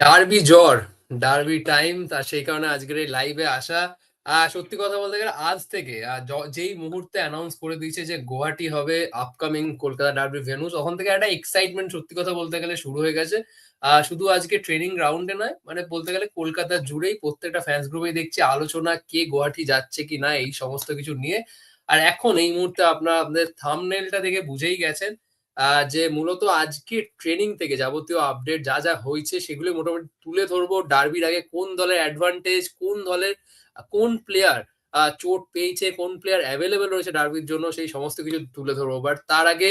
Derby জ্বর, derby time তা সেই কারণে আজকের এই লাইভে আসা। আহ সত্যি কথা বলতে গেলে আজ থেকে যেই মুহূর্তে অ্যানাউন্স করে দিয়েছে যে গুয়াহাটি হবে আপকামিং কলকাতা ডার্বি ভেন্যু তখন থেকে একটা এক্সাইটমেন্ট সত্যি কথা বলতে গেলে শুরু হয়ে গেছে। আহ শুধু আজকে ট্রেনিং গ্রাউন্ডে নয় মানে বলতে গেলে কলকাতা জুড়েই প্রত্যেকটা ফ্যান্স গ্রুপে দেখছি আলোচনা কে গুয়াহাটি যাচ্ছে কি না এই সমস্ত কিছু নিয়ে। আর এখন এই মুহূর্তে আপনার আপনাদের থামনেলটা দেখে বুঝেই গেছেন যে মূলত আজকে ট্রেনিং থেকে যাবতীয় আপডেট যা যা হয়েছে সেগুলো মোটামুটি তুলে ধরবো। ডার্বির আগে কোন দলের অ্যাডভান্টেজ কোন দলের, কোন প্লেয়ার চোট পেয়েছে, কোন প্লেয়ার অ্যাভেলেবেল রয়েছে ডার্বির জন্য সেই সমস্ত কিছু তুলে ধরবো। বাট তার আগে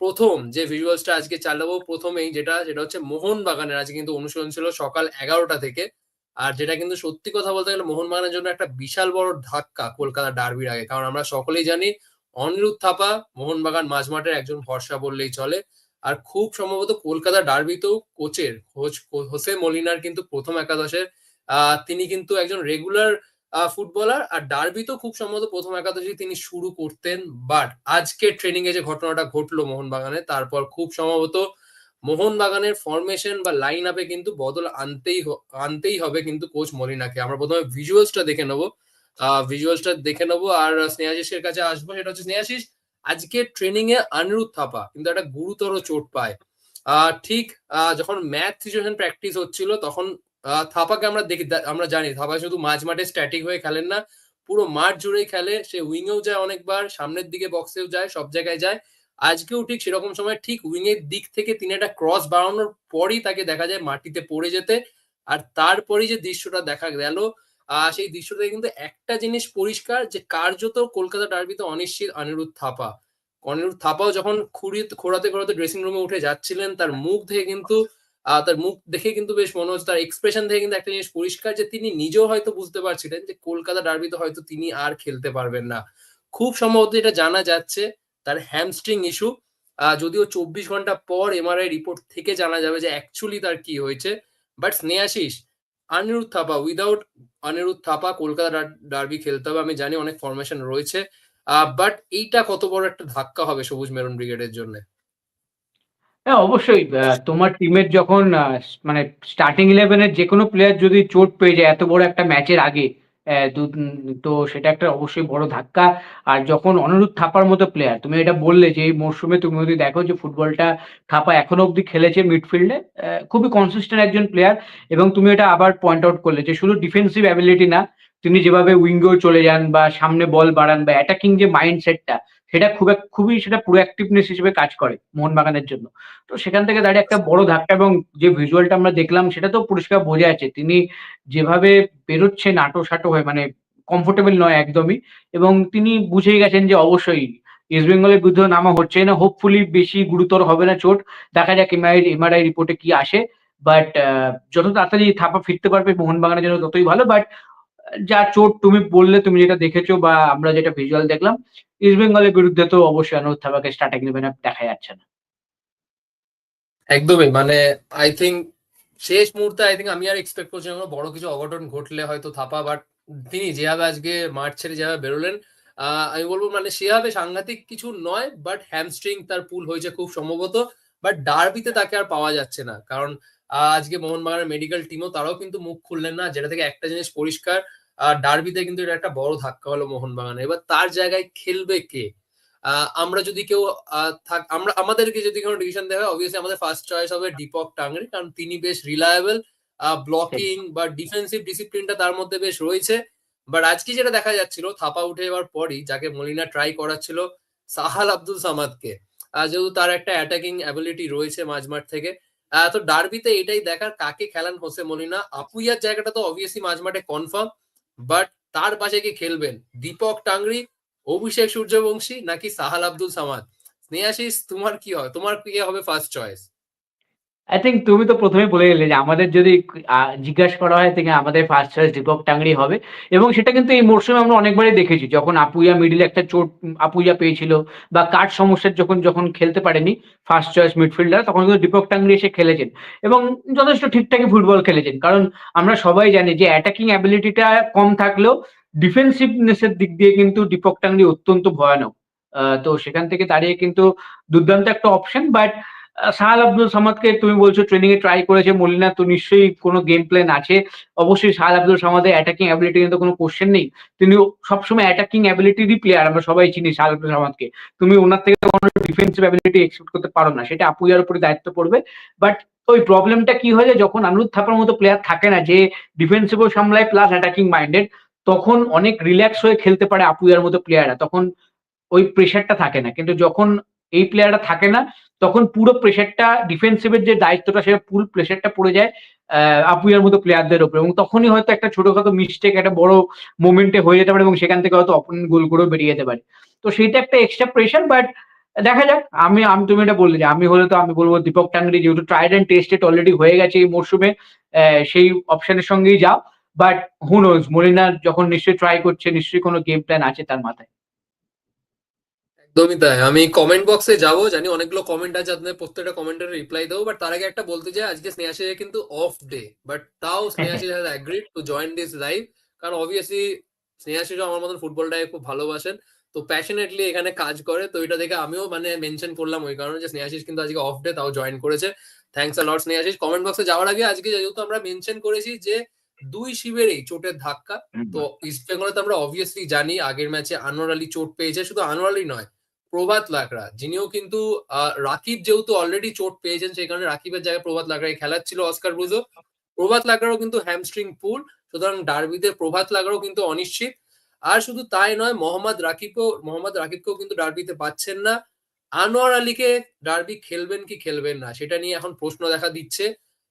প্রথম যে ভিজুয়ালসটা আজকে চালাবো, প্রথমেই যেটা, সেটা হচ্ছে মোহন বাগানের আজকে কিন্তু অনুশীলন ছিল সকাল এগারোটা থেকে। আর যেটা কিন্তু সত্যি কথা বলতে গেলে মোহন বাগানের জন্য একটা বিশাল বড় ধাক্কা কলকাতা ডার্বির আগে। কারণ আমরা সকলেই জানি অনিরুদ্ধ থাপা, মোহনবাগান মাঝমাঠের একজন ভরসা বললেই চলে। আর খুব সম্ভবত কলকাতা ডার্বিতেও কোচের, কোচ, হোসে মলিনার কিন্তু প্রথম একাদশের তিনি কিন্তু একজন রেগুলার ফুটবলার আর ডার্বিতেও খুব সম্ভবত প্রথম একাদশে তিনি শুরু করতেন। বাট আজকে ট্রেনিং এ যে ঘটনাটা ঘটলো মোহনবাগানে, তারপর খুব সম্ভবত মোহনবাগানের ফরমেশন বা লাইন আপে কিন্তু বদল আনতেই আনতেই হবে কিন্তু কোচ মলিনাকে। আমরা প্রথমে ভিজুয়ালসটা দেখে নেব। ভিজুয়ালসটা দেখে নেব। আর স্নেহাশিসের কাছে আসব, সেটা হচ্ছে, স্নেহাশিস, আজকে ট্রেনিং এ অনিরুদ্ধ থাপা কিন্তু একটা গুরুতর চোট পায়। ঠিক যখন ম্যাথ সিচুয়েশন প্র্যাকটিস হচ্ছিল, তখন থাপাকে আমরা দেখি আমরা জানি, থাপা শুধু মাঝ মাঠে স্ট্যাটিক হয়ে খেলেন না, পুরো মাঠ জুড়েই খেলে, সে উইংয়েও যায় অনেকবার, সামনের দিকে বক্সেও যায়, সব জায়গায় যায়। আজকেও ঠিক সেরকম সময়, ঠিক উইং এর দিক থেকে তিনি একটা ক্রস বাড়ানোর পরই তাকে দেখা যায় মাটিতে পড়ে যেতে, আর তারপরেই যে দৃশ্যটা দেখা গেল সেই দৃশ্যটা কিন্তু একটা জিনিস পরিষ্কার যে কার্যত কলকাতা ডার্বিতে অনিশ্চিত অনিরুদ্ধ থাপা। অনিরুদ্ধ থাপাও যখন খুঁড়ি খোড়াতে খোড়াতে ড্রেসিং রুমে উঠে যাচ্ছিলেন, তার মুখ দেখে কিন্তু তার মুখ দেখে কিন্তু বেশ মনে হচ্ছে, তার এক্সপ্রেশন থেকে কিন্তু একটা জিনিস পরিষ্কার যে তিনি নিজেও হয়তো বুঝতে পারছিলেন যে কলকাতা ডার্বিতে হয়তো তিনি আর খেলতে পারবেন না। খুব সম্ভবত এটা জানা যাচ্ছে তার হ্যামস্ট্রিং ইস্যু যদিও চব্বিশ ঘণ্টা পর এমআরআই রিপোর্ট থেকে জানা যাবে যে অ্যাকচুয়ালি তার কি হয়েছে। But Snehashis, Anirudh Thapa without Anirudh Thapa Kolkata derby খেলতে হবে, আমি জানি অনেক ফরমেশন রয়েছে। বাট এইটা কত বড় একটা ধাক্কা হবে সবুজ মেরুন ব্রিগেডের জন্য? হ্যাঁ অবশ্যই তোমার টিমের যখন মানে স্টার্টিং ইলেভেনের যে কোনো প্লেয়ার যদি চোট পেয়ে যায়, এত বড় একটা ম্যাচের আগে তো সেটা একটা অবশ্যই বড় ধাক্কা। আর যখন অনুরোধ থাপার মতো প্লেয়ার তুমি এটা বললে যে এই মরশুমে তুমি যদি দেখো যে ফুটবলটা থাপা এখনও অব্দি খেলেছে মিডফিল্ডে খুবই কনসিস্টেন্ট একজন প্লেয়ার এবং তুমি এটা আবার পয়েন্ট আউট করলে যে শুধু ডিফেন্সিভ অ্যাবিলিটি না, তিনি যেভাবে উইঙ্গেও চলে যান বা সামনে বল বাড়ান বা অ্যাটাকিং যে মাইন্ডসেটটা সেটা খুব খুবই সেটা প্রোঅ্যাক্টিভনেস হিসেবে কাজ করে মোহনবাগানের জন্য। তো সেখান থেকে দাঁড়িয়ে একটা বড় ধাক্কা এবং যে ভিজুয়ালটা আমরা দেখলাম সেটা তো পরিষ্কার বোঝা যাচ্ছে। তিনি যেভাবে বেরোচ্ছে নাটো সাটো হয়ে মানে কমফোর্টেবল নয় একদমই এবং তিনি বুঝেই গেছেন যে অবশ্যই ইস্ট বেঙ্গলের বিরুদ্ধে নামা হচ্ছে না হোপফুলি বেশি গুরুতর হবে না চোট। দেখা যাক এমআই এমআরআই রিপোর্টে কি আসে। বাট যত তাড়াতাড়ি থাপা ফিরতে পারবে মোহনবাগানের জন্য ততই ভালো। বাট যা চোট তুমি বললে, তুমি যেটা দেখেছ বা আমরা যেটা ভিজুয়াল দেখলাম ইস্ট বেঙ্গলের বিরুদ্ধে তো অবশ্যই অনুরোধ থাপাকে স্টার্টিং ইলেভেনে দেখা যাচ্ছে না। একদমই মানে আই থিঙ্ক শেষ মুহূর্তে আই থিঙ্ক আমি আর এক্সপেক্ট করছি না বড় কিছু অঘটন ঘটলে হয়তো থাপা বাট তিনি যেভাবে আজকে মাঠ ছেড়ে যেভাবে বেরোলেন আমি বলব মানে সেভাবে সাংঘাতিক কিছু নয় বাট হ্যামস্ট্রিং তার পুল হয়েছে খুব সম্ভবত বাট ডার্বিতে তাকে আর পাওয়া যাচ্ছে না। কারণ আজকে মোহনবাগানের মেডিকেল টিমও তারাও কিন্তু মুখ খুললেন না, যেটা থেকে একটা জিনিস পরিষ্কার ডার্বিতে কিন্তু এটা একটা বড় ধাক্কা হলো মোহনবাগানের। এবার তার জায়গায় খেলবে কে? আমরা যদি কেউ থাক, আমরা, আমাদেরকে যদি কোনো ডিসিশন দেওয়া হয় অবভিয়াসলি আমাদের ফার্স্ট চয়েস হবে দীপক টাংরি, কারণ তিনি বেশ রিলায়েবল ব্লকিং বা ডিফেন্সিভ ডিসিপ্লিনটা তার মধ্যে বেশ রয়েছে। বাট আজকে যেটা দেখা যাচ্ছিল, থাপা উঠে যাওয়ার পরই, যাকে মলিনা ট্রাই করাচ্ছিল, সাহাল আব্দুল সামাদকে। যেহেতু তার একটা অ্যাটাকিং অ্যাবিলিটি রয়েছে মাঝমাঠ থেকে। তো ডার্বিতে এটাই দেখার কাকে খেলান হোসে মলিনা। আপুইয়ার জায়গাটা তো অবভিয়াসলি মাঝমাঠে কনফার্ম বাট তার পাশে কি খেলবেন? দীপক টাংরি, অভিষেক সূর্যবংশী নাকি সাহাল আব্দুল সামাদ? স্নেহাশিস, তোমার কি হয়? তোমার কি হবে ফার্স্ট চয়েস আই থিঙ্ক তুমি তো প্রথমে বলে গেলে যে আমাদের যদি জিজ্ঞাসা করা হয় থেকে আমাদের ফার্স্ট চয়েস দীপক টাংরি হবে। এবং সেটা কিন্তু এই মরশুমে আমরা অনেকবারই দেখেছি, যখন আপুইয়া মিডিলে একটা চোট আপুইয়া পেয়েছিল বা কাঠ সমস্যার যখন যখন খেলতে পারেনি ফার্স্ট চয়েস মিডফিল্ডার তখন কিন্তু দীপক টাংরি এসে খেলেছেন। এবং যথেষ্ট ঠিকঠাকই ফুটবল খেলেছেন, কারণ আমরা সবাই জানি যে অ্যাটাকিং অ্যাবিলিটিটা কম থাকলেও ডিফেন্সিভনেসের দিক দিয়ে কিন্তু দীপক টাংরি অত্যন্ত ভয়ানক। তো সেখান থেকে দাঁড়িয়ে কিন্তু দুর্দান্ত একটা অপশন বাট সাহাল আব্দুল সামাদকে তুমি বলছো ট্রেনিং এ ট্রাই করেছে, মলিনা তো নিশ্চয়ই কোনো গেম প্ল্যান আছে। অবশ্যই সাহাল আব্দুল সামাদের অ্যাটাকিং অ্যাবিলিটি নিয়ে তো কোনো কোশ্চেন নেই। তিনি সবসময় অ্যাটাকিং অ্যাবিলিটিরই প্লেয়ার আমরা সবাই চিনি সাহাল আব্দুল সামাদকে। তুমি ওনার থেকে কোনো ডিফেন্সিভ অ্যাবিলিটি এক্সপেক্ট করতে পারো না, সেটা আপুইয়ার উপরে দায়িত্ব পড়বে। বাট ওই প্রবলেমটা কি হয় যায় যখন আনুরুদ্ধ থাপার মতো প্লেয়ার থাকে না, যে ডিফেন্সিভও সামলায় প্লাস অ্যাটাকিং মাইন্ডেড তখন অনেক রিল্যাক্স হয়ে খেলতে পারে আপুইয়ার মতো প্লেয়াররা তখন ওই প্রেশারটা থাকে না। কিন্তু যখন এই প্লেয়ারটা থাকে না তখন পুরো প্রেশারটা ডিফেন্সিভের যে দায়িত্বটা সেটা পুরো প্রেশারটা পড়ে যায় আহ, আপুইয়ার মতো প্লেয়ারদের উপরে। এবং তখনই হয়তো একটা ছোটখাটো মিস্টেক একটা বড় মোমেন্টে হয়ে যেতে পারে এবং সেখান থেকে হয়তো অপোনেন্ট গোল করেও বেরিয়ে যেতে পারে। তো সেইটা একটা এক্সট্রা প্রেশার বাট দেখা যাক। আমি আমি তুমি এটা বললে যে আমি হলে তো আমি বলব দীপক টাঙ্গরি যেহেতু ট্রাইড অ্যান্ড টেস্টেড অলরেডি হয়ে গেছে এই মরশুমে সেই অপশনের সঙ্গেই যাও। বাট হুনোজ মলিনা যখন নিশ্চয়ই ট্রাই করছে নিশ্চয়ই কোনো গেম প্ল্যান আছে তার মাথায়। একদমই তাই। আমি কমেন্ট বক্সে যাব জানি অনেকগুলো কমেন্ট আছে আপনাদের প্রত্যেকটা কমেন্টের রিপ্লাই দেবো বাট তার আগে একটা বলতে চাই আজকে স্নেহাশিসের কিন্তু অফ ডে বাট তাও Snehashis has agreed to join this live কারণ অবভিয়াসলি স্নেহাশিসও আমার মতন ফুটবলটাকে খুব ভালোবাসেন তো প্যাশনেটলি এখানে কাজ করে তো এটা দেখে আমিও মানে মেনশন করলাম ওই কারণে যে স্নেহাশিস কিন্তু আজকে অফ ডে তাও জয়েন করেছে। Thanks a lot Snehashis comment বক্সে যাওয়ার আগে আজকে যেহেতু আমরা মেনশন করেছি যে দুই শিবেরই চোটের ধাক্কা তো ইস্ট বেঙ্গলে তো আমরা অবভিয়াসলি জানি আগের ম্যাচে আনোয়ার আলী চোট পেয়েছে শুধু আনোয়ার আলী নয় প্রভাত লাকড়া যিনিও কিন্তু রাকিব যেহেতু অলরেডি চোট পেয়েছেন সেই কারণে রাকিবের জায়গায় প্রভাত লাকড়াই খেলাচ্ছিল অস্কার ব্রুজো প্রভাত লাকড়ারও কিন্তু হ্যামস্ট্রিং পুল সুতরাং ডার্বিতে প্রভাত লাকড়াও কিন্তু অনিশ্চিত। আর শুধু তাই নয় মোহাম্মদ রাকিবও মোহাম্মদ রাকিবকেও কিন্তু ডার্বিতে পাচ্ছেন না। আনোয়ার আলীকে ডার্বি খেলবেন কি খেলবেন না সেটা নিয়ে এখন প্রশ্ন দেখা দিচ্ছে।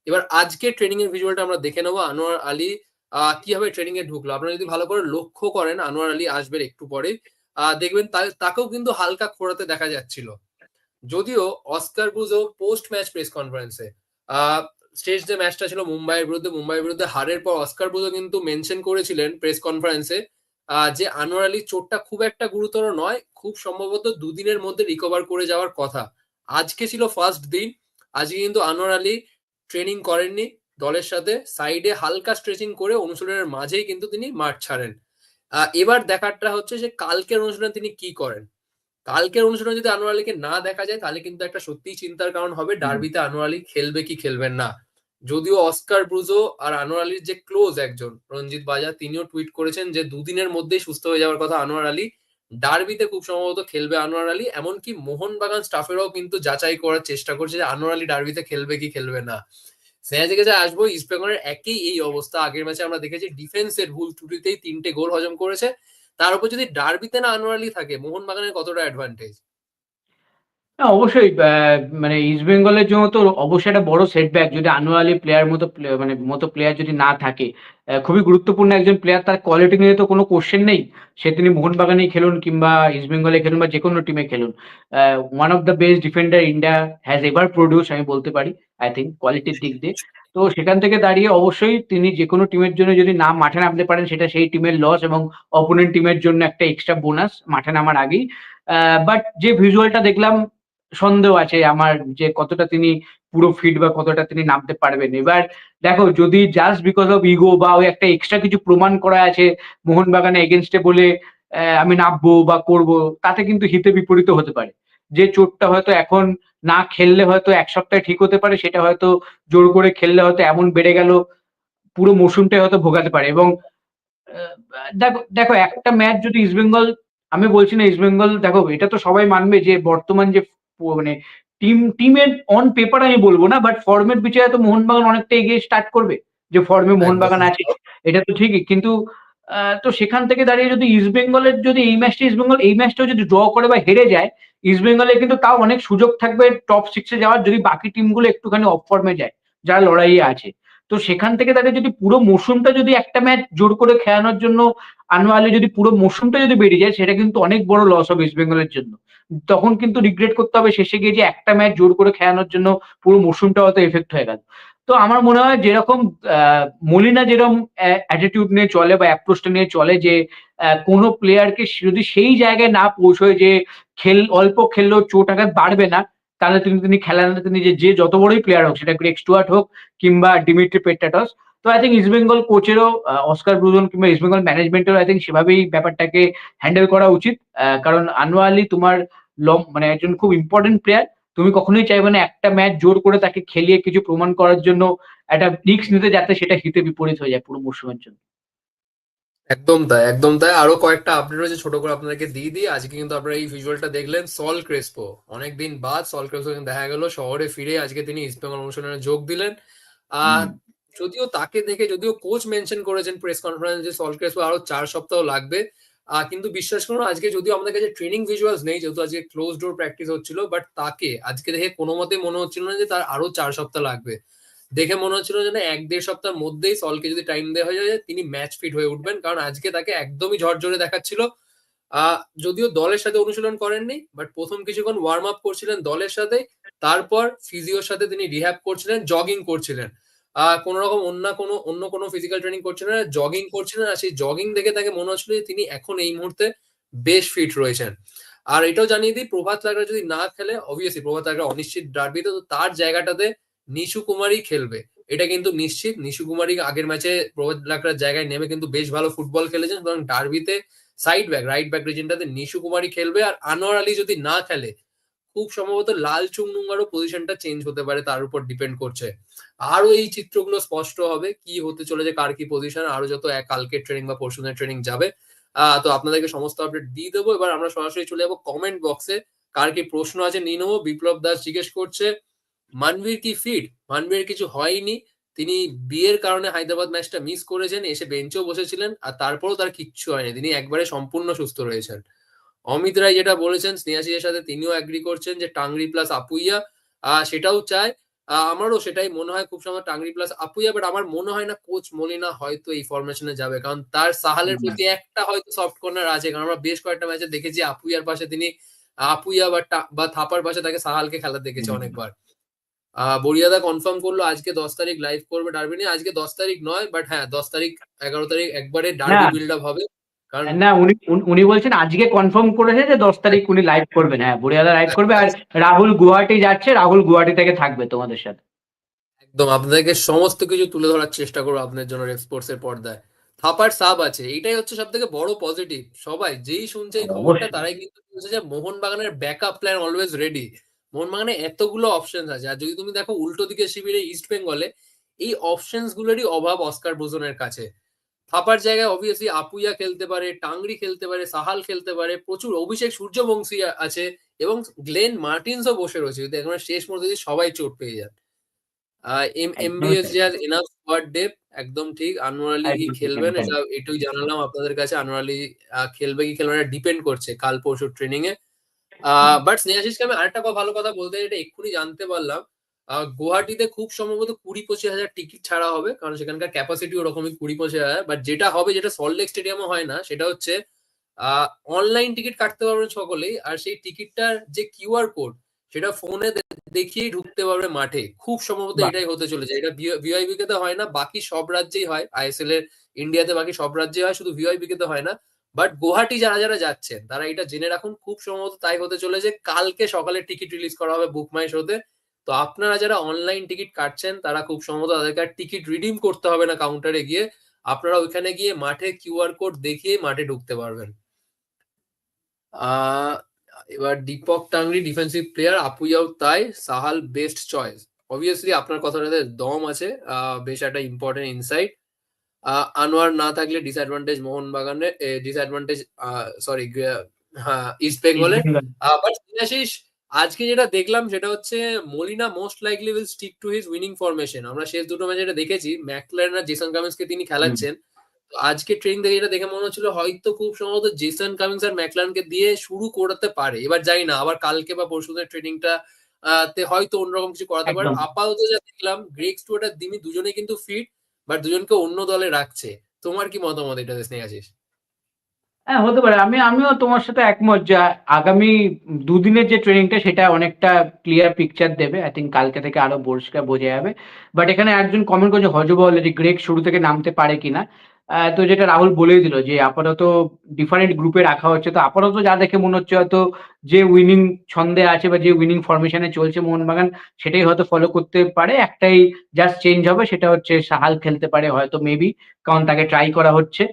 এবার আজকে ট্রেনিং এর ভিজুয়ালটা আমরা দেখে নেব আনোয়ার আলী আহ, কীভাবে ট্রেনিং এ ঢুকলো। আপনারা যদি ভালো করে লক্ষ্য করেন আনোয়ার আলী আসবেন একটু পরে দেখবেন তাকেও কিন্তু হালকা খোঁড়াতে দেখা যাচ্ছিল। যদিও Oscar Bruzon post match press কনফারেন্সে স্টেজ যে ম্যাচটা ছিল মুম্বাইয়ের বিরুদ্ধে মুম্বাইয়ের বিরুদ্ধে হারের পর অস্কার ব্রুজো কিন্তু মেনশন করেছিলেন প্রেস কনফারেন্সে যে আনোয়ার আলীর চোটটা খুব একটা গুরুতর নয়, খুব সম্ভবত দুদিনের মধ্যে রিকভার করে যাওয়ার কথা। আজকে ছিল ফার্স্ট দিন, আজকে কিন্তু আনোয়ার আলী ট্রেনিং করেননি, দলের সাথে সাইডে হালকা স্ট্রেচিং করে অনুশীলনের মাঝেই কিন্তু তিনি মাঠ ছাড়েন। এবার দেখারটা হচ্ছে যে কালকের অনুশীলনে তিনি কি করেন। কালকের অনুশীলনে যদি আনোয়ার আলীকে না দেখা যায় তাহলে কিন্তু একটা সত্যিই চিন্তার কারণ হবে ডার্বিতে আনোয়ার আলী খেলবে কি খেলবেন না। যদিও অস্কার ব্রুজো আর আনোয়ার আলীর যে ক্লোজ একজন রঞ্জিত বাজার তিনিও টুইট করেছেন যে দুদিনের মধ্যেই সুস্থ হয়ে যাওয়ার কথা আনোয়ার আলী। ডার্বিতে খুব সম্ভবত খেলবে আনোয়ার আলী এমনকি মোহনবাগান স্টাফেরাও কিন্তু যাচাই করার চেষ্টা করছে যে আনোয়ার আলী ডার্বিতে খেলবে কি খেলবে না। স্নেহা থেকে আসব ইস্ট বেঙ্গলের একই এই অবস্থা। আগের ম্যাচে আমরা দেখেছি ডিফেন্সের ভুল ত্রুটিতেই তিনটে গোল হজম করেছে। তার উপর যদি ডার্বিতে না আনোয়ার আলী থাকে, মোহনবাগানের কতটা অ্যাডভান্টেজ না, অবশ্যই মানে ইস্ট বেঙ্গলের জন্য তো অবশ্যই একটা বড় সেটব্যাক যদি আনোয়ার আলী প্লেয়ার মতো মানে মতো প্লেয়ার যদি না থাকে। খুবই গুরুত্বপূর্ণ একজন প্লেয়ার তার কোয়ালিটি নিয়ে তো কোনো কোশ্চেন নেই। সে তিনি মোহনবাগানেই খেলুন কিংবা ইস্ট বেঙ্গলে খেলুন বা যে কোনো টিমে খেলুন। One of the best defender India has ever produce আমি বলতে পারি আই থিঙ্ক কোয়ালিটির দিক দিয়ে। তো সেখান থেকে দাঁড়িয়ে অবশ্যই তিনি যে কোনো টিমের জন্য যদি না মাঠে নামতে পারেন, সেটা সেই টিমের লস এবং অপোনেন্ট টিমের জন্য একটা এক্সট্রা বোনাস মাঠে নামার আগেই। বাট যে ভিজুয়ালটা দেখলাম সন্দেহ আছে আমার যে কতটা তিনি পুরো ফিট বা কতটা তিনি নামতে পারবেন। এবার দেখো, যদি জাস্ট বিকজ অফ ইগো বা ওই একটা এক্সট্রা কিছু প্রমাণ করা আছে মোহনবাগানে এগেনস্টে বলে আমি নামবো বা করব, তাতে কিন্তু হিতে বিপরীত হতে পারে। যে চোটটা হয়তো এখন না খেললে হয়তো এক সপ্তাহে ঠিক হতে পারে, সেটা হয়তো জোর করে খেললে হয়তো এমন বেড়ে গেল, পুরো মৌসুমটাই হয়তো ভোগাতে পারে। এবং দেখো দেখো, একটা ম্যাচ যদি ইস্টবেঙ্গল, আমি বলছি না ইস্টবেঙ্গল, দেখো, এটা তো সবাই মানবে যে বর্তমান যে মানে টিম টিমের অন পেপার আমি বলব না বাট ফর্মের বিচারে তো মোহনবাগান অনেকটা এগিয়ে স্টার্ট করবে যে ফর্মে মোহনবাগান আছে এটা তো ঠিকই কিন্তু আহ, তো সেখান থেকে দাঁড়িয়ে যদি ইস্ট বেঙ্গলের যদি এই ম্যাচটা ইস্টবেঙ্গল এই ম্যাচটাও যদি ড্র করে বা হেরে যায় ইস্ট বেঙ্গলে কিন্তু তাও অনেক সুযোগ থাকবে টপ সিক্সে যাওয়ার যদি বাকি টিমগুলো একটুখানি অফ ফর্মে যায় যারা লড়াইয়ে আছে। তো সেখান থেকে তাদের যদি পুরো মৌসুমটা যদি একটা ম্যাচ জোর করে খেলানোর জন্য আনোয়ার আলী যদি পুরো মৌসুমটা যদি বেরিয়ে যায়, সেটা কিন্তু অনেক বড় লস হবে ইস্ট বেঙ্গলের জন্য। তখন কিন্তু রিগ্রেট করতে হবে শেষে গিয়ে যে একটা ম্যাচ জোর করে খেলানোর জন্য পুরো মৌসুমটা হয়তো এফেক্ট হয়ে গেল। তো আমার মনে হয় যেরকম মলিনা যেরকম অ্যাটিটিউড নিয়ে চলে বা অ্যাপ্রোচটা নিয়ে চলে যে কোনো প্লেয়ারকে যদি সেই জায়গায় না পৌঁছয় যে, খেল, অল্প খেললেও চোট আঘাত বাড়বে না তাহলে তিনি তিনি খেলান তিনি যে যত বড়ই প্লেয়ার হোক, সেটা গ্রেক স্টুয়ার্ট হোক কিংবা ডিমিট্রি পেট্টাটস তো আই থিঙ্ক ইস্ট বেঙ্গল কোচেরও অস্কার ব্রুজন কিংবা ইস্ট বেঙ্গল ম্যানেজমেন্টেরও আই থিঙ্ক সেভাবেই ব্যাপারটাকে হ্যান্ডেল করা উচিত। কারণ আনোয়ার আলী তোমার লং মানে একজন খুব ইম্পর্টেন্ট প্লেয়ার তুমি কখনোই চাইবে না একটা ম্যাচ জোর করে তাকে খেলিয়ে কিছু প্রমাণ করার জন্য একটা রিস্ক নিতে যাতে সেটা হিতে বিপরীত হয়ে যায় পুরো মরশুমের জন্য। একদম তাই একদম তাই। আরও কয়েকটা আপডেট রয়েছে ছোট করে আপনাদেরকে দিয়ে দিই। আজকে কিন্তু আপনারা এই ভিজুয়ালটা দেখলেন সল ক্রেসপো অনেকদিন বাদ সল ক্রেসপো দেখা গেল শহরে ফিরে আজকে তিনি ইস্টবেঙ্গল অনুশীলনে যোগ দিলেন। আর যদিও তাকে দেখে যদিও কোচ মেনশন করেছেন প্রেস কনফারেন্স যে সল ক্রেসপো আরও চার সপ্তাহ লাগবে কিন্তু বিশ্বাস করুন আজকে যদিও আমাদের কাছে ট্রেনিং ভিজুয়ালস নেই যেহেতু আজকে ক্লোজ ডোর প্র্যাকটিস হচ্ছিল বাট তাকে আজকে দেখে কোনো মতে মনে হচ্ছিল না যে তার আরও চার সপ্তাহ লাগবে। দেখে মনে হচ্ছিল যে না এক দেড় সপ্তাহের মধ্যেই সলকে যদি টাইম দেওয়া হয়ে যায়, তিনি ম্যাচ ফিট হয়ে উঠবেন। কারণ আজকে তাকে একদমই ঝরঝরে দেখাচ্ছিল। যদিও দলের সাথে অনুশীলন করেননি বাট প্রথম কিছুক্ষণ ওয়ার্ম আপ করছিলেন দলের সাথে। তারপর ফিজিওর সাথে তিনি রিহ্যাব করছিলেন জগিং করছিলেন। কোন রকম অন্য কোনো অন্য কোনো ফিজিক্যাল ট্রেনিং করছিলেন না জগিং করছিলেন। আর সেই জগিং দেখে তাকে মনে হচ্ছিল যে তিনি এখন এই মুহূর্তে বেশ ফিট রয়েছেন। আর এটাও জানিয়ে দিই, প্রভাত লাগরা যদি না খেলে অবভিয়াসলি প্রভাত লাগরা অনিশ্চিত ডার্বিতে তো তার জায়গাটাতে নিশু কুমারই খেলবে। এটা কিন্তু নিশ্চিত। নিশু কুমারই আগের ম্যাচে প্রভাত লাকড়ার জায়গায় নেমে কিন্তু বেশ ভালো ফুটবল খেলেছেন। সুতরাং ডার্বিতে সাইড ব্যাক রাইট ব্যাক রিজনটাতে নিশু কুমারই খেলবে। আর আনোয়ার আলী যদি না খেলে, খুব সম্ভবত লাল চুংনুঙ্গারও পজিশনটা চেঞ্জ হতে পারে, তার উপর ডিপেন্ড করছে। আরও এই চিত্রগুলো স্পষ্ট হবে, কি হতে চলেছে, কার কি পজিশন আরও যত এক কালকের ট্রেনিং বা পরশুদিনের ট্রেনিং যাবে। তো আপনাদেরকে সমস্ত আপডেট দিয়ে দেবো। এবার আমরা সরাসরি চলে যাব কমেন্ট বক্সে কার কি প্রশ্ন আছে, নিয়ে নেব। বিপ্লব দাস জিজ্ঞেস করছে মানবীর কি ফিট? মানবীর কিছু হয়নি। তিনি বিয়ের কারণে হায়দ্রাবাদ ম্যাচটা মিস করেছেন এসে বেঞ্চেও বসেছিলেন আর তারপরেও তার কিচ্ছু হয়নি। তিনি একবারে সম্পূর্ণ সুস্থ রয়েছেন। অমিত রায় যেটা বলেছেন স্নেহাশিসের সাথে তিনিও অ্যাগ্রি করছেন যে টাংরি প্লাস আপুইয়া আহ, সেটাও চায়। আমারও সেটাই মনে হয় খুব সময় টাংরি প্লাস আপুইয়া বাট আমার মনে হয় না কোচ মলিনা হয়তো এই ফরমেশনে যাবে কারণ তার সাহালের প্রতি একটা হয়তো সফট কর্নার আছে কারণ আমরা বেশ কয়েকটা ম্যাচে দেখেছি আপুইয়ার পাশে তিনি আপুইয়া বা থাপার পাশে তাকে সাহালকে খেলা দেখেছি অনেকবার। বরিয়াদা কনফার্ম করল আজকে দশ তারিখ লাইভ করবে ডার্বি নিয়ে আজকে দশ তারিখ নয় বাট হ্যাঁ দশ তারিখ এগারো তারিখ একবারে ডার্বি বিল্ড আপ হবে। কারণ না উনি উনি- বলছেন আজকে কনফার্ম করেছে যে দশ তারিখ উনি লাইভ করবেন। হ্যাঁ বুড়িয়াদা লাইভ করবে আর রাহুল গুয়াহাটি যাচ্ছে রাহুল গুয়াহাটি থেকে থাকবে তোমাদের সাথে। একদম আপনাদেরকে সমস্ত কিছু তুলে ধরার চেষ্টা করব আপনাদের জন্য স্পোর্টস এর পর্দায়। থাপার সাব আছে এইটাই হচ্ছে সব থেকে বড় পজিটিভ সবাই যেই শুনছে এই খবরটা তারাই কিন্তু বলছে যে মোহনবাগানের ব্যাকআপ প্ল্যান অলওয়েজ রেডি মোহনবাগানে এতগুলো অপশন আছে। আর যদি তুমি দেখো উল্টো দিকে শিবিরে ইস্ট বেঙ্গলে এই অপশনস গুলোরই অভাব অস্কার বোজনের কাছে। থাপার জায়গায় অবভিয়াসলি আপুইয়া খেলতে পারে টাংরি খেলতে পারে সাহাল খেলতে পারে প্রচুর অভিষেক সূর্যবংশী আছে এবং গ্লেন মার্টিনসও বসে রয়েছে। যদি এখন শেষ মুহূর্তে যদি সবাই চোট পেয়ে যান এম এমবিএস তাই। যে এনাফ স্কোয়াড ডেপ একদম ঠিক। আনোয়ার আলী কি খেলবেন একদম। এটা এটুই জানালাম আপনাদের কাছে। আনোয়ার আলী খেলবে কি খেলবে না ডিপেন্ড করছে কাল পরশু ট্রেনিং এ বাট স্নেহাশিসকে আমি আরেকটা ভালো কথা বলতে এটা এক্ষুনি জানতে পারলাম গুয়াহাটিতে খুব সম্ভবত কুড়ি পঁচিশ হাজার টিকিট ছাড়া হবে কারণ সেখানকার ক্যাপাসিটি ওরকমই কুড়ি পঁচিশ হাজার বাট যেটা হবে যেটা সল্টলেক স্টেডিয়ামে হয় না সেটা হচ্ছে অনলাইন টিকিট কাটতে পারবেন সকলেই আর সেই টিকিটটার যে কিউআর কোড সেটা ফোনে দেখিয়েই ঢুকতে পারবে মাঠে। খুব সম্ভবত এটাই হতে চলেছে। এটা ভিআইপি তে হয় না বাকি সব রাজ্যেই হয়। আইএসএল এর ইন্ডিয়াতে বাকি সব রাজ্যে হয় শুধু ভিআইপি তে হয় না। বাট গুয়াহাটি যারা যারা যাচ্ছেন, তারা এটা জেনে রাখুন, খুব সম্ভবত তাই হতে চলেছে, কালকে সকালে টিকিট রিলিজ করা হবে বুক মাই শোতে। তো আপনারা যারা অনলাইন টিকিট কাটছেন, তারা খুব সম্ভবত তাদেরকে আর টিকিট রিডিম করতে হবে না কাউন্টারে গিয়ে। আপনারা ওইখানে গিয়ে মাঠে কিউআর কোড দেখিয়ে মাঠে ঢুকতে পারবেন। এবার দীপক টাংরি ডিফেন্সিভ প্লেয়ার আপুইয়াও তাই, সাহাল বেস্ট চয়েস অবভিয়াসলি আপনার কথাটাতে দম আছে বেশ একটা ইম্পর্টেন্ট ইনসাইট আনোয়ার না থাকলে ডিসঅ্যাডভান্টেজ মোহনবাগানের ডিসঅ্যাডভান্টেজ সরি ইস্ট বেঙ্গলের বাট আজকে যেটা দেখলাম সেটা হচ্ছে Molina most likely will stick to his winning formation আমরা শেষ দুটো ম্যাচে এটা দেখেছি ম্যাকলারেন আর জেসন কামিন্সকে তিনি খেলাচ্ছেন। তো আজকে ট্রেনিং দেখে এটা দেখে মনে হচ্ছিল হয়তো খুব সম্ভবত জেসন কামিন্স আর ম্যাকলারনকে দিয়ে শুরু করাতে পারে। এবার জানি না আবার কালকে বা পরশু দিনের ট্রেনিংটা তে হয়তো অন্যরকম কিছু করাতে পারে। আপাতত যা দেখলাম গ্রেক স্টুয়ার্ট আর দিমি দুজনেই কিন্তু ফিট বাট দুজনকে অন্য দলে রাখছে। তোমার কি মতামত এটা স্নেহাশিস হ্যাঁ হতে পারে। আমি, আমিও তোমার সাথে একমত যা আগামী দুদিনের যে ট্রেনিংটা সেটা অনেকটা ক্লিয়ার পিকচার দেবে। আই থিঙ্ক কালকে থেকে আরও পরিষ্কার বোঝা যাবে। বাট এখানে একজন কমেন্ট করছে হজবল বলে যে গ্রেক শুরু থেকে নামতে পারে কিনা। তো যেটা রাহুল বলেই দিল যে আপাতত ডিফারেন্ট গ্রুপে রাখা হচ্ছে। তো আপাতত যা দেখে মনে হচ্ছে হয়তো যে উইনিং ছন্দে আছে বা যে উইনিং ফরমেশনে চলছে মোহনবাগান, সেটাই হয়তো ফলো করতে পারে। একটাই জাস্ট চেঞ্জ হবে, সেটা হচ্ছে সাহাল খেলতে পারে হয়তো মেবি কারণ তাকে ট্রাই করা হচ্ছে।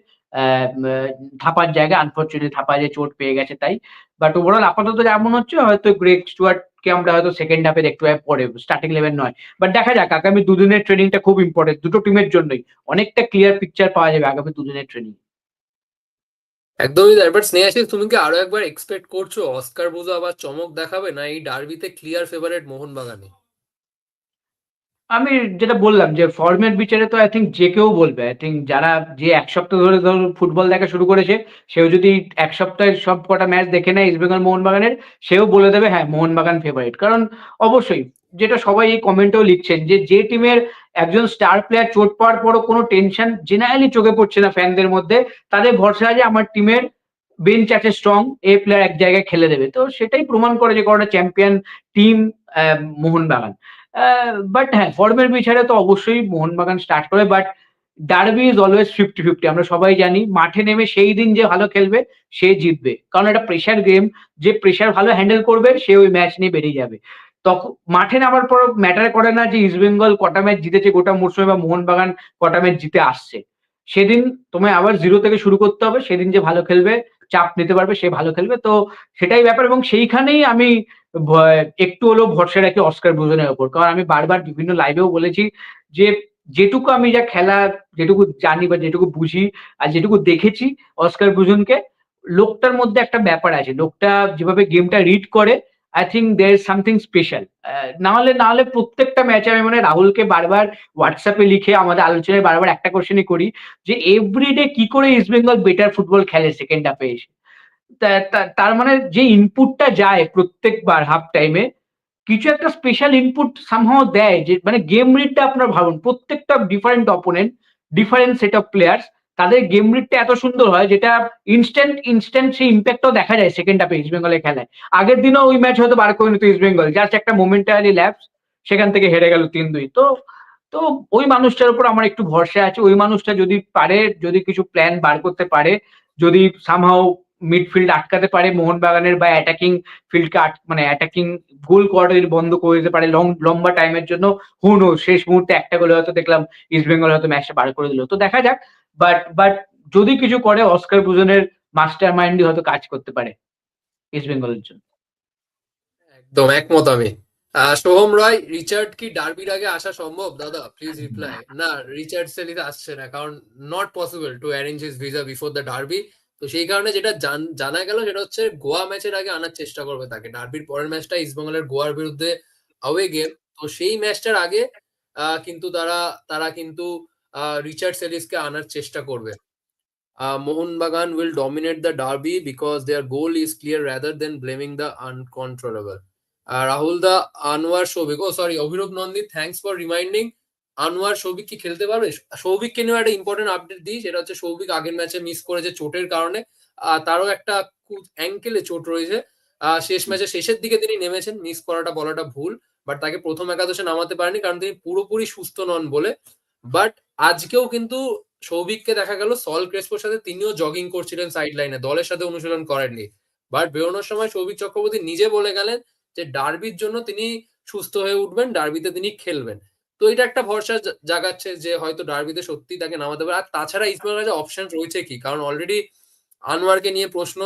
থাপার জায়গায় আনফর্চুনেটলি থাপা যে চোট পেয়ে গেছে তাই। বাট ওভারঅল আপাতত যেমন হচ্ছে হয়তো গ্রেক স্টুয়ার্ট কে আমরা হয়তো সেকেন্ড হাফে দেখতে পাই, পরে স্টার্টিং লেভেল নয়। বাট দেখা যাক, আগামী দুদিনের ট্রেনিংটা খুব ইম্পর্টেন্ট দুটো টিমের জন্যই। অনেকটা ক্লিয়ার পিকচার পাওয়া যাবে আগামী দুদিনের ট্রেনিং একদমই বাট স্নেহাশিস, তুমি কি আরও একবার এক্সপেক্ট করছ? অস্কার বুজো আবার চমক দেখাবে? না এই ডার্বিতে ক্লিয়ার ফেভারিট মোহনবাগানই? আমি যেটা বললাম যে ফর্মের বিচারে তো আই থিঙ্ক যে কেউ বলবে। আই থিঙ্ক যারা যে এক সপ্তাহ ধরে ধর ফুটবল দেখা শুরু করেছে, সেও যদি এক সপ্তাহে সব কটা ম্যাচ দেখে নেয় ইস্ট বেঙ্গল মোহনবাগানের, সেও বলে দেবে হ্যাঁ মোহনবাগান ফেভারিট কারণ অবশ্যই যেটা সবাই এই কমেন্টেও লিখছেন যে যে টিমের একজন স্টার প্লেয়ার চোট পাওয়ার পরও কোনো টেনশন জেনারেলি চোখে পড়ছে না ফ্যানদের মধ্যে, তাদের ভরসা আছে আমার টিমের বেঞ্চ আছে স্ট্রং এ প্লেয়ার এক জায়গায় খেলে দেবে। তো সেটাই প্রমাণ করে যে কটা চ্যাম্পিয়ন টিম মোহনবাগান। বাট হ্যাঁ ফর্মের বিচারে তো অবশ্যই মোহনবাগান স্টার্ট করে but derby is always fifty fifty আমরা সবাই জানি, মাঠে নেমে সেই দিন যে ভালো খেলবে, সে জিতবে। কারণ এটা প্রেশার গেম যে প্রেশার ভালো হ্যান্ডেল করবে, সে ওই ম্যাচ নিয়ে বেরিয়ে যাবে। তখন মাঠে নামার পর ম্যাটার করে না যে ইস্ট বেঙ্গল কটা ম্যাচ জিতেছে গোটা মরশুমে বা মোহনবাগান কটা ম্যাচ জিতে আসছে। সেদিন তোমায় আবার জিরো থেকে শুরু করতে হবে, সেদিন যে ভালো খেলবে চাপ নিতে পারবে, সে ভালো খেলবে। তো সেটাই ব্যাপার এবং সেইখানেই আমি একটু হলেও ভরসা রাখি অস্কার ব্রুজনের ওপর কারণ আমি বারবার বিভিন্ন লাইভেও বলেছি যে যেটুকু আমি যা খেলা যেটুকু জানি বা যেটুকু বুঝি আর যেটুকু দেখেছি অস্কার ব্রুজনকে, লোকটার মধ্যে একটা ব্যাপার আছে। লোকটা যেভাবে গেমটা রিড করে I think there something special না হলে না হলে প্রত্যেকটা ম্যাচে আমি মানে রাহুলকে বারবার হোয়াটসঅ্যাপে লিখে আমাদের আলোচনায় বারবার একটা কোশ্চেনই করি যে এভরিডে কি করে ইস্ট বেঙ্গল বেটার ফুটবল খেলে সেকেন্ড হাফে এসে? তার মানে যে ইনপুটটা যায় প্রত্যেকবার হাফ টাইমে কিছু একটা স্পেশাল ইনপুট সামহাও দেয় যে মানে গেম রিডটা আপনার ভাবুন, প্রত্যেকটা different opponent different set of players তাদের গেম রিডটা এত সুন্দর হয়, যেটা ইনস্ট্যান্ট ইনস্ট্যান্ট সেই ইম্প্যাক্টটাও দেখা যায় সেকেন্ড হাফে ইস্ট বেঙ্গলের খেলায়। আগের দিনও ওই ম্যাচ হয়তো বার করে নিত ইস্ট বেঙ্গল জাস্ট একটা মোমেন্টারি ল্যাপস সেখান থেকে হেরে গেল তিন দুই। তো তো ওই মানুষটার উপর আমার একটু ভরসা আছে, ওই মানুষটা যদি পারে, যদি কিছু প্ল্যান বার করতে পারে, যদি সামহাও মিডফিল্ড আটকাতে পারে, মোহনবাগানের বা অ্যাটাকিং ফিল্ডকে মানে অ্যাটাকিং গোল যদি বন্ধ করে দিতে পারে লং লম্বা টাইমের জন্য হুন শেষ মুহূর্তে একটা গোলে হয়তো দেখলাম ইস্ট বেঙ্গল হয়তো ম্যাচটা বার করে দিল। তো দেখা যাক বাট বাট যদি কিছু করে অস্কার বুজনের মাস্টার মাইন্ডই হয়তো কাজ করতে পারে ইস্ট বেঙ্গলের জন্য। একদম একমত আমি। আহ, সোহম রয় রিচার্ড কি ডার্বির আগে আসা সম্ভব? দাদা প্লিজ রিপ্লাই না। রিচার্ড সেলিতে আসছে না কারণ not possible to arrange his visa before the derby তো সেই কারণে যেটা জানা গেল সেটা হচ্ছে গোয়া ম্যাচের আগে আনার চেষ্টা করবে তাকে। ডার্বির পরের ম্যাচটা ইস্টবেঙ্গলের গোয়ার বিরুদ্ধে অ্যাওয়ে গেম তো সেই ম্যাচটার আগে আহ, কিন্তু তারা তারা কিন্তু রিচার্ড সেলিসকে আনার চেষ্টা করবে will dominate the derby because their goal is clear rather than blaming the uncontrollable. Uh, Rahul the Anwar Shobik. Oh, sorry, Abhirab Nandi, thanks for reminding. Anwar Souvik কি খেলতে পারবে সৌভিককে নিয়ে একটা ইম্পর্টেন্ট আপডেট দিই সেটা হচ্ছে সৌভিক আগের ম্যাচে মিস করেছে চোটের কারণে তারও একটা অ্যাঙ্কেলে চোট রয়েছে শেষ ম্যাচে শেষের দিকে তিনি নেমেছেন মিস করাটা বলাটা ভুল বাট তাকে প্রথম একাদশে নামাতে পারেনি কারণ তিনি পুরোপুরি সুস্থ নন বলে বাট আজকেও কিন্তু সৌভিককে দেখা গেল, সল ক্রেসপোর সাথে তিনিও জগিং করছিলেন সাইড লাইনে দলের সাথে অনুশীলন করেননি। বাট বেরোনোর সময় সৌভিক চক্রবর্তী নিজে বলে গেলেন যে, ডার্বির জন্য তিনি সুস্থ হয়ে উঠবেন, ডার্বিতে তিনি খেলবেন। তো এটা একটা ভরসা জাগাচ্ছে যে, হয়তো ডার্বিতে সত্যি তাকে নামাতে পারে। আর তাছাড়া ইসমাইল কাছে অপশন রয়েছে কি? কারণ অলরেডি আনোয়ারকে নিয়ে প্রশ্ন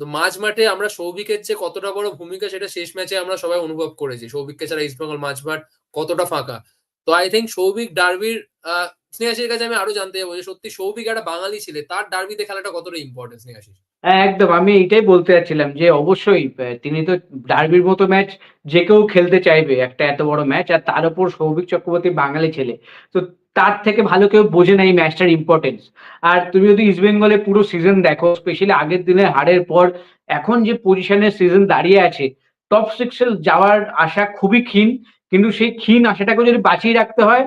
মাঝ মাঠে আমরা সৌভিকের যে কতটা বড় ভূমিকা, সেটা শেষ ম্যাচে আমরা সবাই অনুভব করেছি। সৌভিককে ছাড়া ইস্টবেঙ্গল মাঝ মাঠ কতটা ফাঁকা? তো আই থিঙ্ক সৌভিক ডার্বির স্নেহাসির কাছে আমি আরও জানতে যাব যে সত্যি সৌভিক একটা বাঙালি ছিলে তার ডার্বিতে খেলাটা কতটা ইম্পর্টেন্ট স্নেহাসিস হ্যাঁ, একদম। আমি এইটাই বলতে যাচ্ছিলাম যে অবশ্যই তিনি তো ডার্বির মতো ম্যাচ যে কেউ খেলতে চাইবে একটা এত বড় ম্যাচ আর তার উপর সৌভিক চক্রবর্তী বাঙালি ছেলে। তো তার থেকে ভালো কেউ বোঝে না এই ম্যাচটার ইম্পর্টেন্স আর তুমি যদি ইস্ট বেঙ্গলের পুরো সিজন দেখো স্পেশালি আগের দিনে হারের পর এখন যে পজিশনের সিজন দাঁড়িয়ে আছে টপ সিক্সে যাওয়ার আশা খুবই ক্ষীণ। কিন্তু সেই ক্ষীণ আশাটাকে যদি বাঁচিয়ে রাখতে হয়,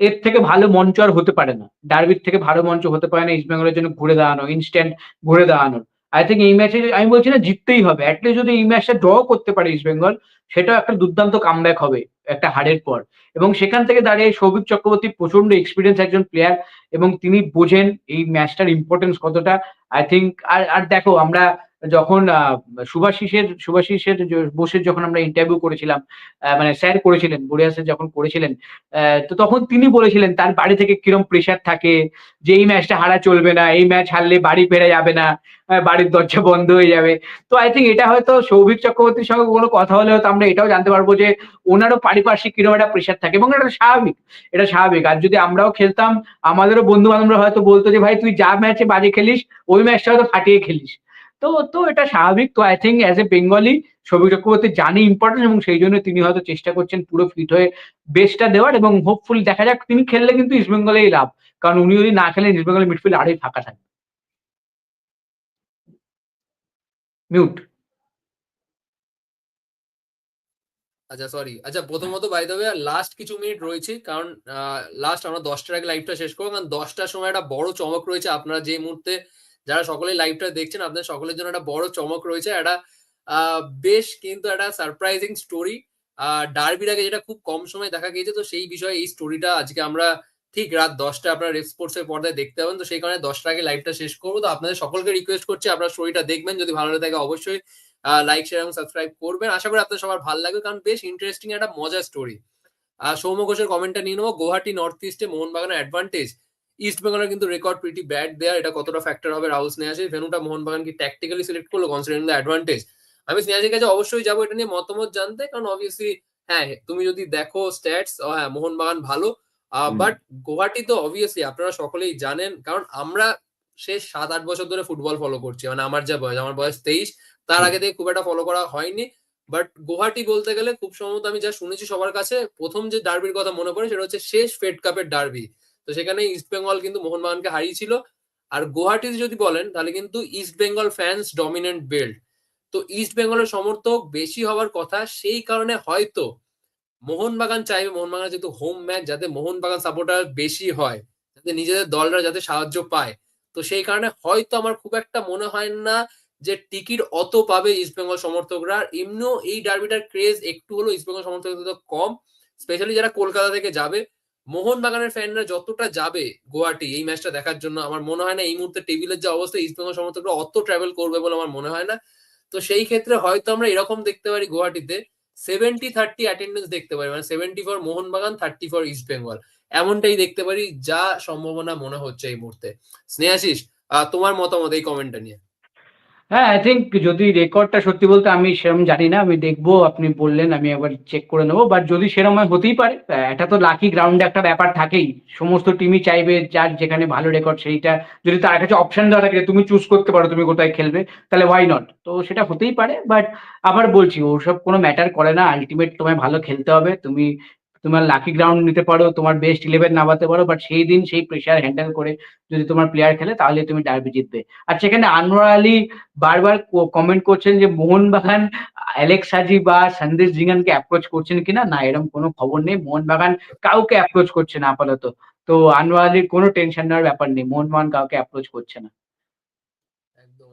এর থেকে ভালো মঞ্চ আর হতে পারে না। ডার্বির থেকে ভালো মঞ্চ হতে পারে না ইস্ট বেঙ্গলের জন্য ঘুরে দাঁড়ানো ইনস্ট্যান্ট ঘুরে দাঁড়ানোর। আই থিঙ্ক এই ম্যাচে আমি বলছি না জিততেই হবে। অ্যাটলিস্ট যদি এই ম্যাচটা ড্র করতে পারে ইস্ট বেঙ্গল সেটাও একটা দুর্দান্ত কামব্যাক হবে, একটা হারের পর। এবং সেখান থেকে দাঁড়িয়ে সৌভিক চক্রবর্তী প্রচণ্ড এক্সপিরিয়েন্স একজন প্লেয়ার এবং তিনি বোঝেন এই ম্যাচটার ইম্পর্টেন্স কতটা। আই থিঙ্ক আর আর দেখো, আমরা যখন সুভাশিসের য- বোসের যখন আমরা ইন্টারভিউ করেছিলাম মানে স্যার করেছিলেন বড়িয়াসের যখন করেছিলেন তো তখন তিনি বলেছিলেন, তার বাড়ি থেকে কিরম প্রেশার থাকে, যে এই ম্যাচটা হারা চলবে না, এই ম্যাচ হারলে বাড়ি ফেরা যাবে না বাড়ির দরজা বন্ধ হয়ে যাবে। তো আই থিঙ্ক এটা হয়তো সৌভিক চক্রবর্তীর সঙ্গে কোনো কথা হলে হয়তো আমরা এটাও জানতে পারব যে, ওনারও পারিপার্শ্বিক কীরকম একটা প্রেশার থাকে এবং এটা স্বাভাবিক এটা স্বাভাবিক। আর যদি আমরাও খেলতাম, আমাদেরও বন্ধু বান্ধবরা হয়তো বলতো যে, ভাই, তুই যা ম্যাচে বাজে খেলিস, ওই ম্যাচটা হয়তো ফাটিয়ে খেলিস। তো তো এটা স্বাভাবিক। তো I think as a Bengali Souvik Chakraborty জানি ইম্পর্টেন্ট এবং সেই জন্য তিনি হয়তো চেষ্টা করছেন পুরো ফিট হয়ে বেস্টটা দেওয়ার এবং হোপফুলি দেখা যাক, তিনি খেললে কিন্তু ইস্ট বেঙ্গলেই লাভ। কারণ উনি যদি না খেলেন ইস্ট বেঙ্গলের মিডফিল্ড আরোই ফাঁকা থাকবে। মিউট আচ্ছা সরি আচ্ছা প্রথমত বাই দ্য লাস্ট কিছু মিনিট রয়েছে, কারণ লাস্ট আমরা দশটার আগে লাইভটা শেষ করব। কারণ দশটার সময় একটা বড় চমক রয়েছে। আপনারা যে মুহূর্তে যারা সকলেই লাইভটা দেখছেন, আপনাদের সকলের জন্য একটা বড় চমক রয়েছে, একটা বেশ কিন্তু একটা সারপ্রাইজিং স্টোরি ডার্বির আগে যেটা খুব কম সময় দেখা গিয়েছে, তো সেই বিষয়ে এই স্টোরিটা আজকে আমরা ঠিক রাত দশটা আপনার রেপ স্পোর্টস এর পর্দায় দেখতে পাবেন। তো সেই কারণে দশটার আগে লাইভটা শেষ করব। তো আপনাদের সকলকে রিকোয়েস্ট করছি আপনারা স্টোরিটা দেখবেন। যদি ভালো লাগে অবশ্যই লাইক শেয়ার এবং সাবস্ক্রাইব করবেন। আশা করি আপনাদের সবার ভালো লাগবে, কারণ বেশ ইন্টারেস্টিং একটা মজার স্টোরি আর সৌম্য ঘোষের কমেন্টটা নিয়ে নেব। গুয়াহাটি নর্থ ইস্টে মোহনবাগানের অ্যাডভান্টেজ ইস্ট বেঙ্গলের কিন্তু রেকর্ড প্রিটি ব্যাড দেয়ার এটা কতটা ফ্যাক্টর হবে রাহুল স্নেহাসি ভেনুটা মোহনবাগান কি ট্যাকটিক্যালি সিলেক্ট করল কনসিডারিং দ্য অ্যাডভান্টেজ আমি স্নেহাসির কাছে অবশ্যই যাব এটা নিয়ে মতামত জানতে কারণ অবভিয়াসলি হ্যাঁ তুমি যদি দেখো স্ট্যাটস হ্যাঁ মোহনবাগান ভালো। বাট গুয়াহাটি তো অবভিয়াসলি আপনারা সকলেই জানেন কারণ আমরা শেষ সাত আট বছর ধরে ফুটবল ফলো করছি মানে আমার যা বয়স আমার বয়স তেইশ তার আগে থেকে খুব একটা ফলো করা হয়নি বাট গুয়াহাটি বলতে গেলে খুব সম্ভবত আমি যা শুনেছি সবার কাছে প্রথম যে ডার্বির কথা মনে পড়ে সেটা হচ্ছে শেষ ফেড কাপের ডার্বি তো সেখানে ইস্ট বেঙ্গল কিন্তু মোহনবাগানকে হারিয়েছিল। আর গুয়াহাটিতে যদি বলেন, তাহলে কিন্তু East Bengal fans dominant belt তো ইস্ট বেঙ্গলের সমর্থক বেশি হওয়ার কথা, সেই কারণে হয়তো মোহনবাগান চাইবে মোহনবাগান যেহেতু হোম ম্যাচ যাতে মোহনবাগান সাপোর্টার বেশি হয়, যাতে নিজেদের দলরা যাতে সাহায্য পায়। তো সেই কারণে হয়তো আমার খুব একটা মনে হয় না যে টিকিট অত পাবে ইস্ট বেঙ্গল সমর্থকরা। এমনিও এই ডার্বিটার ক্রেজ একটু হলো ইস্ট বেঙ্গল সমর্থকদের কম স্পেশালি যারা কলকাতা থেকে যাবে। মোহনবাগানের ফ্যানরা যতটা যাবে গুয়াহাটি এই ম্যাচটা দেখার জন্য, আমার মনে হয় না এই মুহূর্তে টেবিলের যে অবস্থা ইস্ট বেঙ্গল সমর্থকরা অত ট্রাভেল করবে বলে আমার মনে হয় না। তো সেই ক্ষেত্রে হয়তো আমরা এরকম দেখতে পারি গুয়াহাটিতে সেভেন্টি থার্টি অ্যাটেন্ডেন্স দেখতে পারি মানে seventy for Mohun Bagan thirty for East Bengal এমনটাই দেখতে পারি, যা সম্ভাবনা মনে হচ্ছে এই মুহূর্তে। স্নেহাশিস তোমার মতামত এই কমেন্টটা নিয়ে। হ্যাঁ আই থিঙ্ক যদি রেকর্ডটা সত্যি বলতে আমি সেরকম জানি না, আমি দেখব, আপনি বললেন, আমি একবার চেক করে নেব বাট যদি সেরকম হতেই পারে। এটা তো লাকি গ্রাউন্ডে একটা ব্যাপার থাকেই। সমস্ত টিমই চাইবে যার যেখানে ভালো রেকর্ড সেইটা যদি তার কাছে অপশন দেওয়া থাকে তুমি চুজ করতে পারো, তুমি কোথায় খেলবে, তাহলে ওয়াই নট তো সেটা হতেই পারে বাট আবার বলছি, ওসব কোনো ম্যাটার করে না। আলটিমেট তোমায় ভালো খেলতে হবে, তুমি তোমার লাকি গ্রাউন্ড নিতে পারো, তোমার বেস্ট ইলেভেন নামাতে পারো বাট সেই দিন সেই প্রেশার হ্যান্ডেল করে যদি তোমার প্লেয়ার খেলে তাহলে তুমি ডার্বি জিতবে। আর সেখানে আনোয়ার আলী বারবার কমেন্ট করছেন যে মোহনবাগান অ্যালেক্স হাজি বা সন্দেশ জিঙ্গানকে অ্যাপ্রোচ করছেন কিনা? না, এরকম কোনো খবর নেই। মোহনবাগান কাউকে অ্যাপ্রোচ করছে না আপাতত। তো আনোয়ার আলীর কোনো টেনশন নেওয়ার ব্যাপার নেই। মোহনবাগান কাউকে অ্যাপ্রোচ করছে না।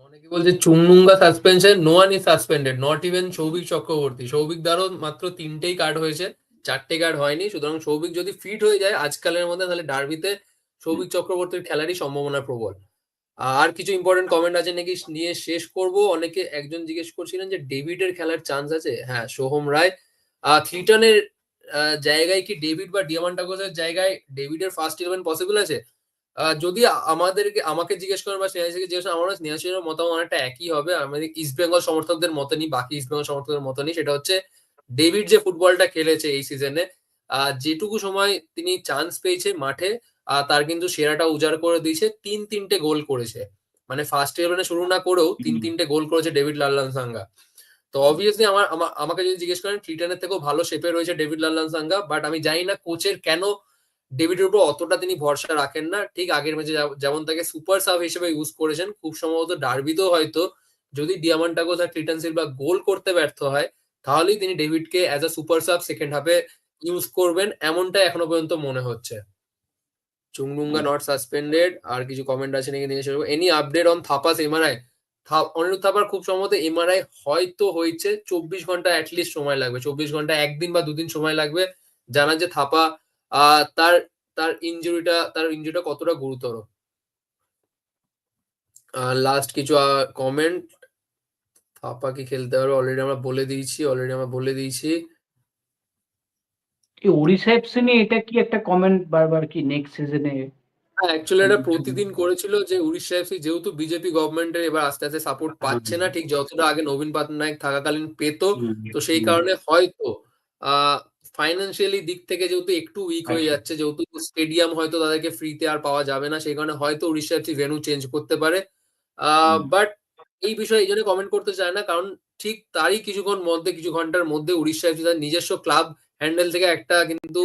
অনেকে বলছে Chungnunga suspension no one is suspended not even Souvik Chakraborty. Souvik দ্বারও মাত্র তিনটেই কার্ড হয়েছে। চারটে গার্ড হয়নি সুতরাং সৌভিক যদি ফিট হয়ে যায় আজকালের মধ্যে তাহলে ডার্বিতে সৌভিক চক্রবর্তীর খেলারই সম্ভাবনা প্রবল। আর কিছু ইম্পর্টেন্ট কমেন্ট আছে নাকি নিয়ে শেষ করব? অনেকে একজন জিজ্ঞেস করছিলেন যে ডেভিডের খেলার চান্স আছে? হ্যাঁ সোহম রায়। আহ, জায়গায় কি ডেভিড বা ডিয়ামান্টাগোসের জায়গায় ডেভিডের ফার্স্ট ইলেভেন পসিবল আছে? যদি আমাদেরকে আমাকে জিজ্ঞেস করেন বা স্নেহাশিকে জিজ্ঞেস আমার স্নেহাশির মতামত অনেকটা একই হবে। আমাদের ইস্ট বেঙ্গল সমর্থকদের মতনই বাকি ইস্ট বেঙ্গল সমর্থকদের মতনই। সেটা হচ্ছে ডেভিড যে ফুটবলটা খেলেছে এই সিজনে যেটুকু সময় তিনি চান্স পেয়েছে মাঠে তার কিন্তু সেরাটা উজাড় করে দিয়েছে তিন তিনটে গোল করেছে। মানে ফার্স্ট ইলেভেনে শুরু না করেও তিন তিনটে গোল করেছে ডেভিড লাল্লান সাঙ্গা তো অবভিয়াসলি আমার আমাকে যদি জিজ্ঞেস করেন ট্রিটনের থেকেও ভালো শেপে রয়েছে ডেভিড লাল্লান সাঙ্গা বাট আমি জানি না কোচের কেন ডেভিডের উপর অতটা তিনি ভরসা রাখেন না। ঠিক আগের ম্যাচে যেমন তাকে সুপার সাব হিসেবে ইউজ করেছেন খুব সম্ভবত ডার্বিতেও হয়তো যদি ডিয়ামান্টাগোস আর ক্রিটন সিলভা গোল করতে ব্যর্থ হয় তাহলেই তিনি ডেভিডকে as a super sub second হাফে ইউজ করবেন এমনটা এখনও পর্যন্ত মনে হচ্ছে। চুংডুঙ্গা নট সাসপেন্ডেড আর কিছু কমেন্ট আছে নাকি নিয়ে শেষ any update on Thapa's MRI Anirudh Thapar খুব সম্ভবত এমআরআই হয়তো হয়েছে চব্বিশ ঘণ্টা অ্যাটলিস্ট সময় লাগবে। চব্বিশ ঘণ্টা একদিন বা দুদিন সময় লাগবে। জানা যে থাপা তার তার ইনজুরিটা তার ইনজুরিটা কতটা গুরুতর। লাস্ট কিছু কমেন্ট থাপা কি খেলতে পারবে অলরেডি আমরা বলে দিয়েছি অলরেডি আমরা বলে দিয়েছি এই ওড়িশা এফসি নিয়ে এটা কি একটা কমেন্ট বারবার কি নেক্সট সিজনে হ্যাঁ অ্যাকচুয়ালি এটা প্রতিদিন করেছিল যে উড়িষ্যা এফসি যেহেতু বিজেপি গভর্নমেন্টের এবার আস্তে আস্তে সাপোর্ট পাচ্ছে না ঠিক যতটা আগে নবীন পটনায়ক থাকাকালীন পেত তো সেই কারণে হয়তো ফাইন্যান্সিয়ালি দিক থেকে যেহেতু একটু উইক হয়ে আচ্ছা। যাচ্ছে যেহেতু স্টেডিয়াম হয়তো তাদেরকে ফ্রিতে আর পাওয়া যাবে না সেই কারণে হয়তো উড়িষ্যা এফসি ভেনু চেঞ্জ করতে পারে। বাট এই বিষয়ে এই জন্য কমেন্ট করতে চায় না কারণ ঠিক তারই কিছুক্ষণ মধ্যে কিছু ঘণ্টার মধ্যে উড়িষ্যা এফসি তার নিজস্ব ক্লাব হ্যান্ডেল থেকে একটা কিন্তু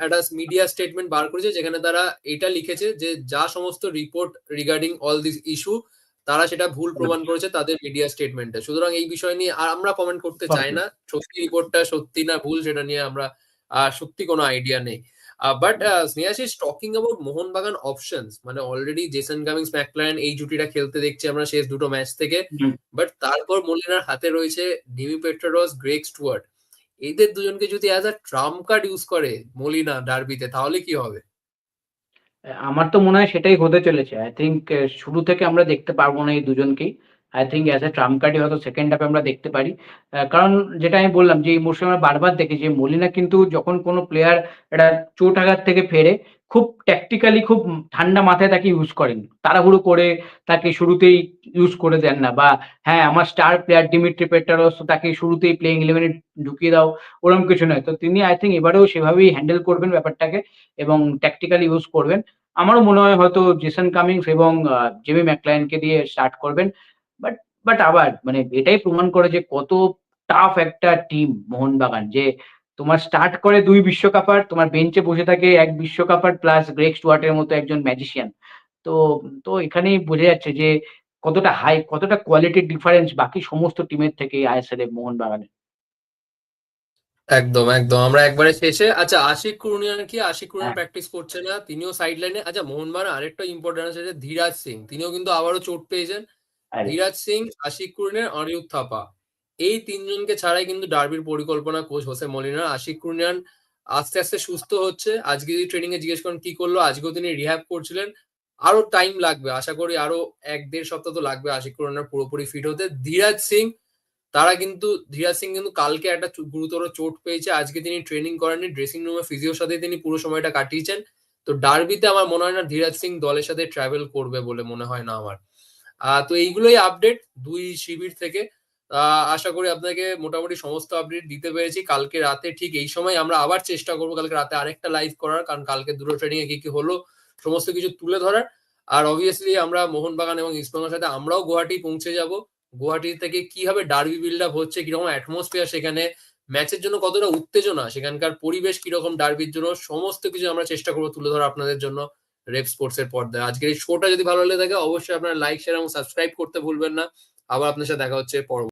একটা মিডিয়া স্টেটমেন্ট বার করেছে যেখানে তারা এটা লিখেছে যে যা সমস্ত report regarding all this issue তারা সেটা ভুল প্রমাণ করেছে তাদের মিডিয়া স্টেটমেন্টে সুতরাং এই বিষয় নিয়ে আর আমরা কমেন্ট করতে চাই না সত্যি রিপোর্টটা সত্যি না ভুল সেটা নিয়ে আমরা আহ, সত্যি কোনো আইডিয়া নেই। But Snehasish talking about Mohun Bagan options মানে অলরেডি জেসন কামিংস ম্যাকলারেন এই জুটিটা খেলতে দেখছি আমরা শেষ দুটো ম্যাচ থেকে। বাট তারপর মলিনার হাতে রয়েছে ডিমি পেট্রারস গ্রেগ স্টুয়ার্ট এদের দুজনকে যদি as a trump card use করে মলিনা ডার্বিতে তাহলে কি হবে? আমার তো মনে হয় সেটাই হতে চলেছে। আই থিঙ্ক শুরু থেকে আমরা দেখতে পারব না এই দুজনকেই। I think as a trump কার্ডই হয়তো সেকেন্ড হাফে আমরা দেখতে পারি। কারণ যেটা আমি বললাম যে, এই মৌসুমে আমরা বারবার দেখি যে, মলিনা কিন্তু যখন কোনো প্লেয়ার একটা চোট আঘাত থেকে ফেরে, খুব ট্যাকটিক্যালি খুব ঠান্ডা মাথায় তাকে ইউজ করেন। তাড়াহুড়ো করে তাকে শুরুতেই ইউজ করে দেন না বা হ্যাঁ আমার স্টার প্লেয়ার ডিমিট্রি পেটারস তাকে শুরুতেই প্লেইং ইলেভেনে ঢুকিয়ে দাও, ওরকম কিছু নয়। তো তিনি আই থিঙ্ক এবারেও সেভাবেই হ্যান্ডেল করবেন ব্যাপারটাকে এবং ট্যাকটিক্যালি ইউজ করবেন। আমারও মনে হয় হয়তো জেসন কামিংস এবং জেমি ম্যাকলাইনকে দিয়ে স্টার্ট করবেন। বাট বাট আবার মানে এটাই প্রমাণ করে যে কত টাফ একটা টিম মোহনবাগান যে তোমার স্টার্ট করে দুই বিশ্বকাপার তোমার বেঞ্চে বসে থাকে এক বিশ্বকাপার প্লাস গ্রেক স্টুয়ার্টের মতো একজন ম্যাজিশিয়ান তো তো এখানেই বোঝা যাচ্ছে যে কতটা হাই কতটা কোয়ালিটির ডিফারেন্স বাকি সমস্ত টিমের থেকে আইএসএল এ মোহনবাগানের। একদম একদম। আমরা একবারে শেষে আচ্ছা আশিক কুরুনিয়ান কি? আশিক কুরুনিয়ান হ্যাঁ। প্র্যাকটিস করছে না? তিনিও সাইড লাইনে আচ্ছা মোহনবাগান আরেকটা ইম্পর্টেন্ট আছে যে ধীরাজ সিং। তিনিও কিন্তু আবারও চোট পেয়েছেন। ধীরাজ সিং, আশিক কুরুনিয়ান অনিরুদ্ধ থাপা। এই তিনজনকে ছাড়াই কিন্তু ডার্বির পরিকল্পনা coach Jose Molina Ashique Kuruniyan আস্তে আস্তে সুস্থ হচ্ছে। আজকে যদি ট্রেনিং এ জিজ্ঞেস করেন, কি করল? আজকেও তিনি রিহ্যাব করছিলেন। আরও টাইম লাগবে। আশা করি আরও এক দেড় সপ্তাহ তো লাগবে আশিক কুরুনিয়ান পুরোপুরি ফিট হতে। ধীরাজ সিং, তারা কিন্তু, ধীরাজ সিং কিন্তু কালকে একটা গুরুতর চোট পেয়েছে। আজকে তিনি ট্রেনিং করেননি। ড্রেসিং রুমে ফিজিওর সাথে তিনি পুরো সময়টা কাটিয়েছেন। তো ডার্বিতে আমার মনে হয় না ধীরাজ সিং দলের সাথে ট্রাভেল করবে বলে মনে হয় না আমার। তো এইগুলোই আপডেট দুই শিবির থেকে। আশা করি আপনাকে মোটামুটি সমস্ত আপডেট দিতে পেরেছি। কালকে রাতে ঠিক এই সময় আমরা আবার চেষ্টা করব কালকে রাতে আরেকটা লাইভ করার, কারণ কালকে দুটো ট্রেনিং কি কি হলো, সমস্ত কিছু তুলে ধরার। আর অবভিয়াসলি আমরা মোহনবাগান এবং ইস্টবেঙ্গলের সাথে আমরাও গুয়াহাটি পৌঁছে যাব। গুয়াহাটি থেকে কীভাবে ডার্বি বিল্ড আপ হচ্ছে, কীরকম অ্যাটমসফিয়ার সেখানে ম্যাচের জন্য কতটা উত্তেজনা, সেখানকার পরিবেশ কীরকম ডার্বির জন্য, সমস্ত কিছু আমরা চেষ্টা করব তুলে ধরা আপনাদের জন্য। রেপ স্পোর্টস এর পর্দায় আজকের এই শোটা যদি ভালো লেগে থাকে, অবশ্যই আপনারা লাইক শেয়ার এবং সাবস্ক্রাইব করতে ভুলবেন না। আবার আপনার সাথে দেখা হচ্ছে পরবর্তী